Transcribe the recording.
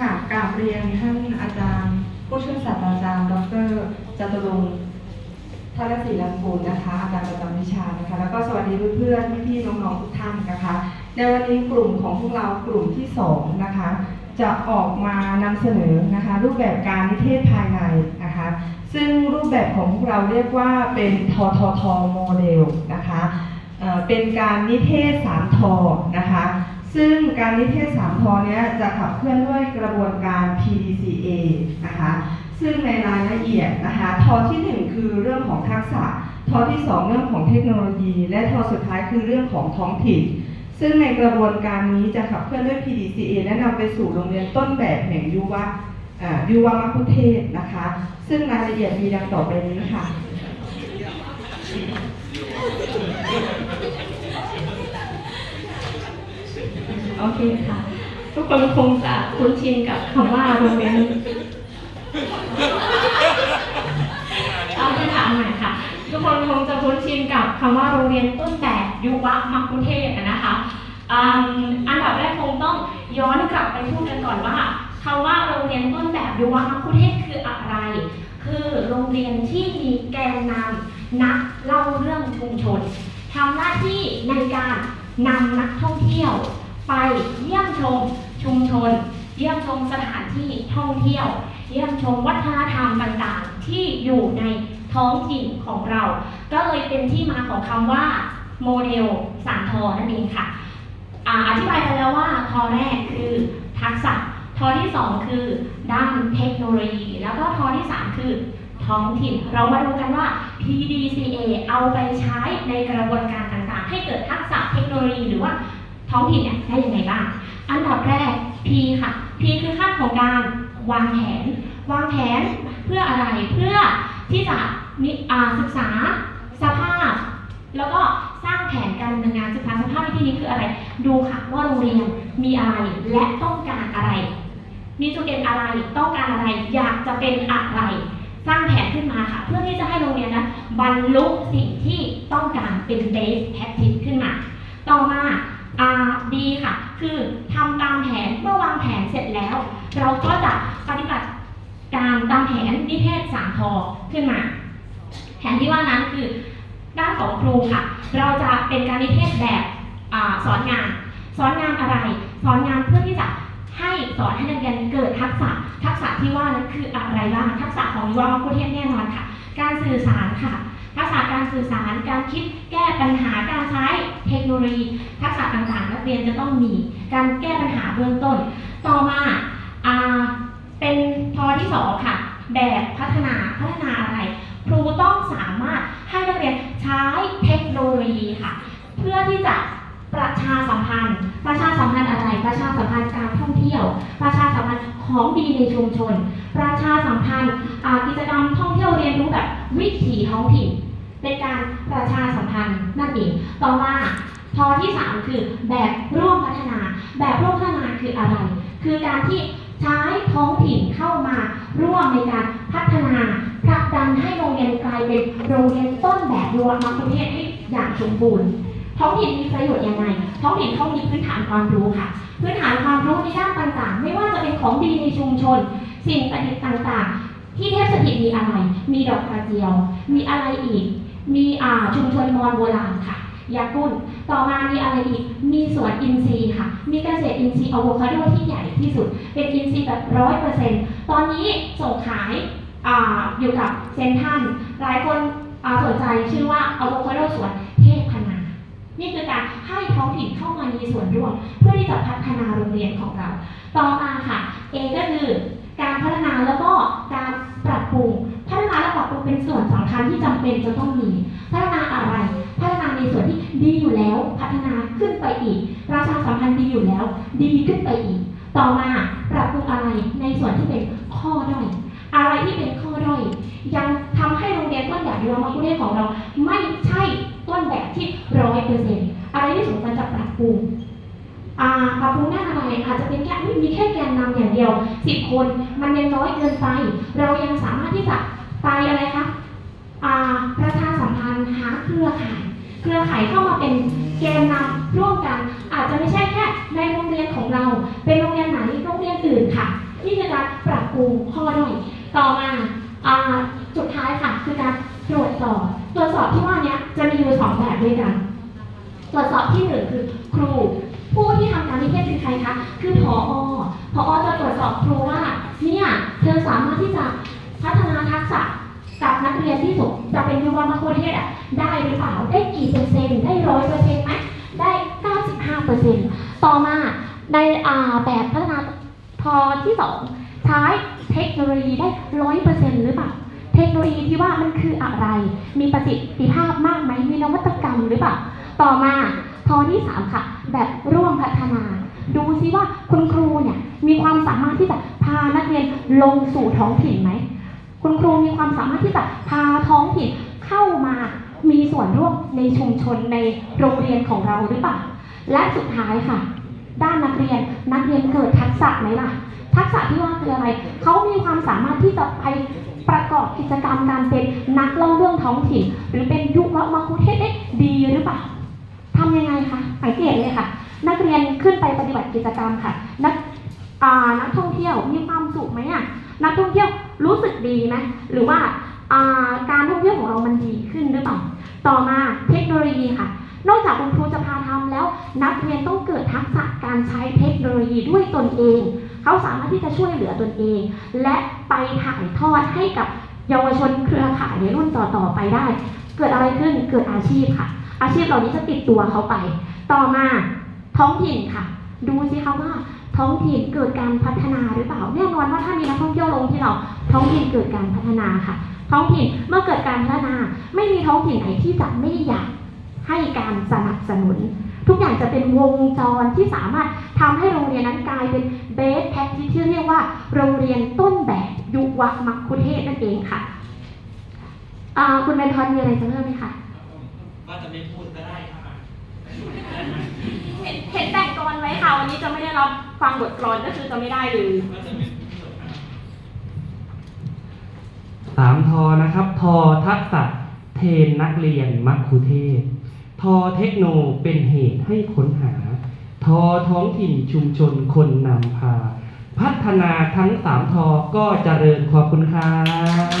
ค่ะกราบเรียนท่านอาจารย์ ผู้ช่วยศาสตราจารย์ ดรจตุรงค์ทรศรีลังกูลนะคะอาจารย์ประจำวิชานะคะ แล้วก็สวัสดีเพื่อนๆพี่ๆน้องๆทุกท่านนะคะ ในวันนี้กลุ่มของพวกเรากลุ่มที่สองนะคะจะออกมานำเสนอนะคะ รูปแบบการนิเทศภายในนะคะ ซึ่งรูปแบบของพวกเราเรียกว่าเป็นทททโมเดลนะคะเเป็นการนิเทศสามทอนะคะ ซึ่งการนิเทศสามทอเนี้ยจะขับเคลื่อนด้วยกระบวนการ PDCA นะคะ ซึ่งในรายละเอียดนะคะทอที่หนึ่งคือเรื่องของทักษะทอที่สองเรื่องของเทคโนโลยี และทอสุดท้ายคือเรื่องของท้องถิ่น ซึ่งในกระบวนการนี้จะขับเคลื่อนด้วย PDCA และนำไปสู่โรงเรียนต้นแบบแห่งยุวะอ่ายุวมคุเทศนะคะ ซึ่งรายละเอียดมีดังต่อไปนี้ค่ะ โอเคค่ะ ทุกคนคงจะคุ้นชินกับคำว่าโรงเรียนเอาไปถามหม่ค่ะ ทุกคนคงจะคุ้นชินกับคำว่าโรงเรียนต้นแบบยุวะมัคคุเทศ์นะคะอันดับแรกคงต้องย้อนกลับไปพูดกันก่อนว่าคำว่าโรงเรียนต้นแบบยุวะมัคคุเทศ์คืออะไร คือโรงเรียนที่มีแกนนำนักเล่าเรื่องชุมชนทำหน้าที่ในการนำนักท่องเที่ยว ไปเยี่ยมชมชุมชน เยี่ยมชมสถานที่ท่องเที่ยว เยี่ยมชมวัฒนธรรมต่างๆ ที่อยู่ในท้องถิ่นของเรา ก็เลยเป็นที่มาของคำว่าโมเดลสามทอนั่นเองค่ะออธิบายไปแล้วว่าทอแรกคือทักษะทอที่สองคือด้านเทคโนโลยี แล้วก็ทอที่สามคือท้องถิ่น เรามาดูกันว่า PDCA เอาไปใช้ในกระบวนการ ท้องถิ่นเนี่ยได้ยังไงบ้าง อันดับแรก P ค่ะ P คือขั้นของการวางแผน วางแผนเพื่ออะไร เพื่อที่จะมีอ่าศึกษาสภาพ แล้วก็สร้างแผนการดำเนินงานศึกษาสภาพในที่นี้คืออะไร ดูค่ะว่าโรงเรียนมีอะไรและต้องการอะไร มีจุดเด่นอะไร ต้องการอะไร อยากจะเป็นอะไร สร้างแผนขึ้นมาค่ะ เพื่อที่จะให้โรงเรียนนะบรรลุสิ่งที่ต้องการเป็น base practice ขึ้นมา ต่อมา ค่ะ คือทำตามแผนเมื่อวางแผนเสร็จแล้ว เราก็จะปฏิบัติการตามแผนนิเทศสามทอขึ้นมา แผนที่ว่านั้นคือด้านของครูค่ะ เราจะเป็นการนิเทศแบบอสอนงาน สอนงานอะไร สอนงานเพื่อที่จะให้สอนให้นักเรียนเกิดทักษะ ทักษะที่ว่านั้นคืออะไรบ้าง ทักษะของยุวมคุเทศแน่นอนค่ะ การสื่อสารค่ะ การสื่อสาร การคิดแก้ปัญหาการใช้เทคโนโลยี ทักษะต่างๆ นักเรียนจะต้องมีการแก้ปัญหาเบื้องต้น ต่อมาอ่าเป็นทอที่สองค่ะ แบบพัฒนาพัฒนาอะไร ครูต้องสามารถให้นักเรียนใช้เทคโนโลยีค่ะ เพื่อที่จะประชาสัมพันธ์ ประชาสัมพันธ์อะไร ประชาสัมพันธ์การท่องเที่ยว ประชาสัมพันธ์ของดีในชุมชน ประชาสัมพันธ์กิจกรรมท่องเที่ยวเรียนรู้แบบวิถีท้องถิ่น เป็นการประชาสัมพันธ์นั่นเอง ต่อมาทอที่ 3 คือแบบร่วมพัฒนา แบบร่วมพัฒนาคืออะไร คือการที่ใช้ท้องถิ่นเข้ามาร่วมในการพัฒนาผลักดันให้โรงเรียนกลายเป็นโรงเรียนต้นแบบรวมมัประเทศให้อย่างสมบูรณ์ท้องถิ่นมีประโยชน์ยังไง ท้องถิ่นเขามีพื้นฐานความรู้ค่ะ พื้นฐานความรู้ในด้านต่างๆ ไม่ว่าจะเป็นของดีในชุมชน สิ่งประดิษฐ์ต่างๆ ที่เทพสถิตมีอะไร มีดอกกระเจียว มีอะไรอีก มีอ่าชุมชนมอญโบราณค่ะ ยากุ้น ต่อมามีอะไรอีก มีสวนอินทรีย์ค่ะ มีเกษตรอินทรีย์อะโวคาโดที่ใหญ่ที่สุด เป็นอินทรีย์แบบร้อยเปอร์เซ็นต์ตอนนี้ส่งขายอ่าอยู่กับเซนทันหลายคนาสนใจชื่อว่าอะโวคาโดสวนเทพพนา นี่คือการให้ท้องถิ่นเข้ามามีส่วนร่วม เพื่อที่จะพัฒนาโรงเรียนของเรา ต่อมาค่ะ ต่อมาปรับปรุงอะไรในส่วนที่เป็นข้อด้อยอะไรที่เป็นข้อด้อยยังทำให้โรงเรียนต้นแบบยุวมัคคุเทศก์ของเรา ไม่ใช่ต้นแบบที่ร้อยเปอร์เซ็นต์อะไรที่สมควรจะปรับปรุงปรับปรุงด้าอะไรอาจจะเป็นแค่อุ๊ยมีแค่แกนนำอย่างเดียวสิบคนมันยังน้อยเกินไป เรายังสามารถที่จะไปอะไรคะประชาสัมพันธ์หาเครือข่าย เครือข่ายเข้ามาเป็นแกนนำร่วมกัน อาจจะไม่ใช่แค่ในโรงเรียน ครูพ่อด้วยต่อมาสุดท้ายค่ะคือการตรวจสอบตรวจสอบที่ว่านี้จะมีอยู่สองแบบด้วยกัน ตรวจสอบที่หนึ่งคือครู ผู้ที่ทำการวิเทศคือใครคะคือพออพออจะตรวจสอบครูว่าเนี่ยเธอสามารถที่จะพัฒนาทักษะกับนักเรียนที่สุดจะเป็นยุวมะคุเทศอะได้หรือเปล่าได้กี่เปอร์เซ็นต์ได้ร้อยเปอร์เซ็นต์ไหมได้เก้าสิบห้าเปอร์เซ็นต์ต่อมาในแบบพัฒนาพอที่สอง ใช้เทคโนโลยีได้ร้อยเปอร์เซ็นต์หรือเปล่า เทคโนโลยีที่ว่ามันคืออะไร มีประสิทธิภาพมากไหม มีนวัตกรรมหรือเปล่า ต่อมาทอที่สามค่ะ แบบร่วมพัฒนา ดูซิว่าคุณครูเนี่ยมีความสามารถที่จะพานักเรียนลงสู่ท้องถิ่นไหม คุณครูมีความสามารถที่จะพาท้องถิ่นเข้ามามีส่วนร่วมในชุมชนในโรงเรียนของเราหรือเปล่า และสุดท้ายค่ะ ด้านนักเรียน นักเรียนเกิดทักษะไหมล่ะ ทักษะที่ว่าคืออะไร เขามีความสามารถที่จะไปประกอบกิจกรรมการเป็นนักเล่าเรื่องท้องถิ่น หรือเป็นยุวมคุเทศได้ดีหรือเปล่าทำยังไงคะสังเกตเลยค่ะ นักเรียนขึ้นไปปฏิบัติกิจกรรมค่ะ นักนักท่องเที่ยวมีความสุขไหมอะนักท่องเที่ยวรู้สึกดีไหมหรือว่า การท่องเที่ยวของเรามันดีขึ้นหรือเปล่า ต่อมาเทคโนโลยีค่ะ นอกจากคุณครูจะพาทำแล้ว นักเรียนต้องเกิดทักษะการใช้เทคโนโลยีด้วยตนเอง เขาสามารถที่จะช่วยเหลือตนเอง และไปถ่ายทอดให้กับเยาวชนเครือข่ายในรุ่นต่อๆไปได้ เกิดอะไรขึ้นเกิดอาชีพค่ะ อาชีพเหล่านี้จะติดตัวเขาไป ต่อมาท้องถิ่นค่ะ ดูสิคะว่าท้องถิ่นเกิดการพัฒนาหรือเปล่า แน่นอนว่าถ้ามีนักท่องเที่ยวลงที่เราท้องถิ่นเกิดการพัฒนาค่ะ ท้องถิ่นเมื่อเกิดการพัฒนา ไม่มีท้องถิ่นไหนที่จะไม่อยากให้การสนับสนุน ทุกอย่างจะเป็นวงจรที่สามารถทำให้โรงเรียนนั้นกลายเป็นเบสแพ็กที่เรียกว่า โรงเรียนต้นแบบยุวมัคคุเทศนั่นเองค่ะคุณเบนทอนมีอะไรจะเพิ่มไหมคะว่าจะไม่พูดก็ได้ครับเห็นเห็นแต่งกรไว้ค่ะ วันนี้จะไม่ได้รับฟังบทกลอนก็คือจะไม่ได้เลย สามทอนะครับ ทอทักษะเทนนักเรียนมัคคุเทศ ทอเทคโนเป็นเหตุให้ค้นหา ทอท้องถิ่นชุมชนคนนำพา พัฒนาทั้งสามทอก็เจริญขอบคุณครับ